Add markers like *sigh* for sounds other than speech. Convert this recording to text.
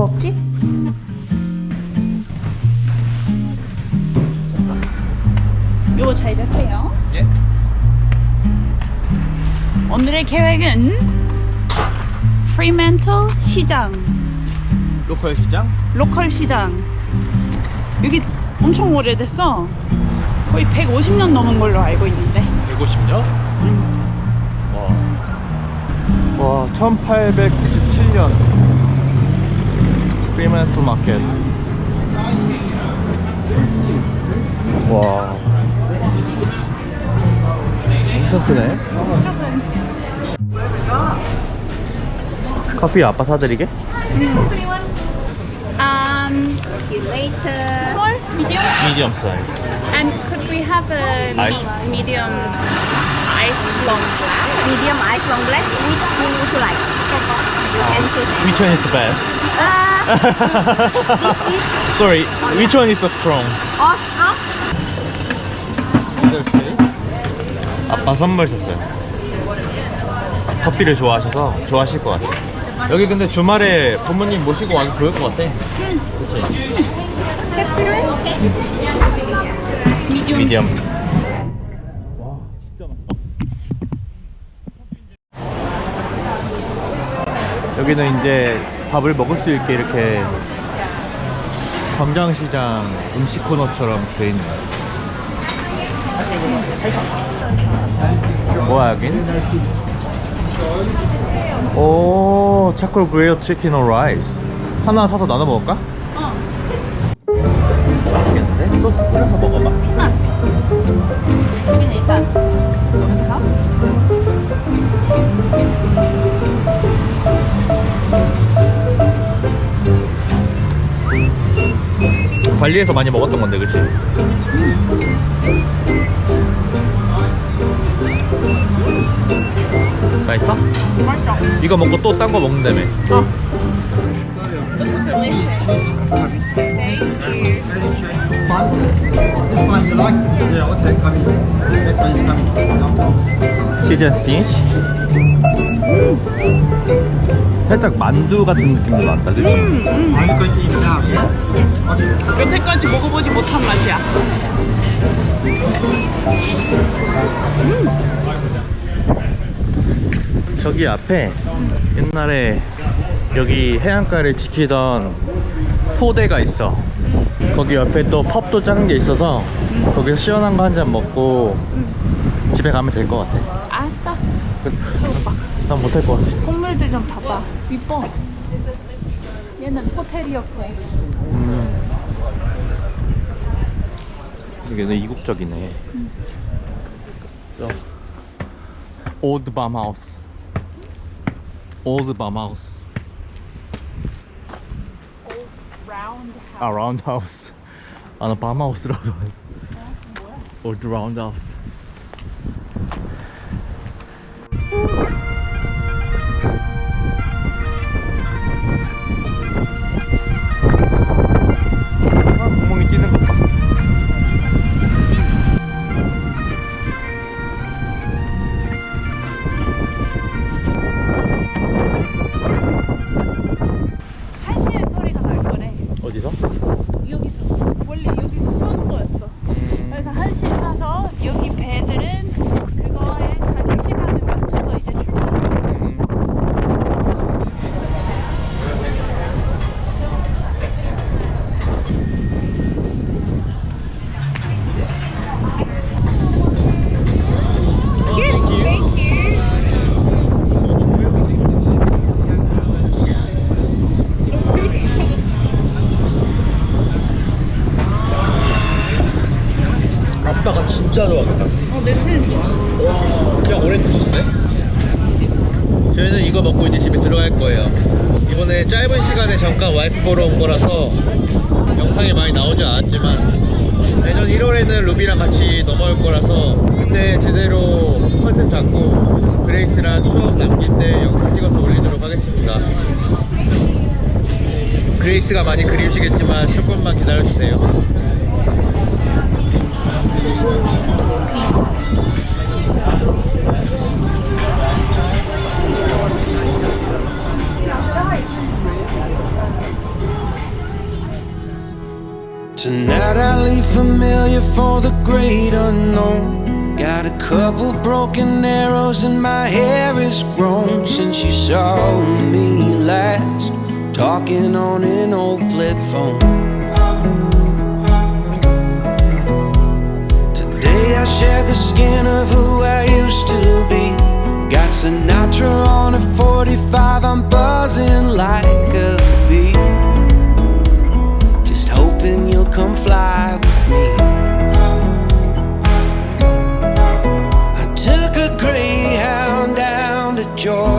거 없지? 요거 잘 됐어요. 예. 오늘의 계획은 프리멘틀 시장, 로컬 시장? 로컬 시장. 여기 엄청 오래됐어. 거의 150년 넘은 걸로 알고 있는데. 150년? 와. 와, 1897년. 프리멘토 마켓. 와. 엄청 크네. 커피 아빠 사드리게? Um, later. small, medium, 미디엄 사이즈. and could we have a Ice. medium ice long black? Medium ice long black. Which one would you like? You can choose. Which one is the best? Uh, *laughs* Sorry, which one is the strong? off, off. 아빠 선물 샀어요. 커피를 좋아하셔서 좋아하실 것 같아. 여기 근데 주말에 부모님 모시고 와기 좋을 것 같아. Medium. 미디엄. 여기는 이제 밥을 먹을 수 있게 이렇게 광장시장 음식 코너처럼 돼 있네요. 뭐야 여긴? 오 차콜 그레일 치킨 오 라이스 하나 사서 나눠 먹을까? 발리에서 많이 먹었던 건데 그치? 맛있어? 맛있어. 이거 먹고 또 딴 거 먹는다며 어. Looks delicious. Thank you. one. This one you like? Yeah, okay, coming. That one is coming. No problem. 치즈 스피니치 살짝 만두 같은 느낌도 난다 그치? 음, 음. Okay. 여태까지 먹어보지 못한 맛이야. 저기 앞에 옛날에 여기 해안가를 지키던 포대가 있어 거기 옆에 또 펍도 작은 게 있어서 거기서 시원한 거 한 잔 먹고 집에 가면 될 것 같아 알았어. *laughs* 난 못할 것 같아. 건물들 좀 봐봐. 이뻐. 얘는 호텔이었고. 음. 여기는 이국적이네. 저 올드 밤하우스 올드 밤하우스 아 라운드 하우스 아나 밤하우스라고 올드 라운드 하우스 아, 아빠가 진짜 좋아하겠다. 어, 냄새는 좋아. 그냥 오렌지 주스인데? 저희는 이거 먹고 이제 집에 들어갈 거예요. 이번에 짧은 시간에 잠깐 와이프 보러 온 거라서 영상이 많이 나오지 않았지만 내년 1월에는 루비랑 같이 넘어올 거라서 그때 제대로 컨셉 잡고 그레이스랑 추억 남길 때 영상 찍어서 올리도록 하겠습니다. 그레이스가 많이 그리우시겠지만 조금만 기다려주세요. Tonight I leave familiar for the great unknown. Got a couple broken arrows and my hair is grown since you saw me last. Talking on an old flip phone. shed the skin of who I used to be. Got Sinatra on a 45, I'm buzzing like a bee. Just hoping you'll come fly with me. I took a greyhound down to Georgia.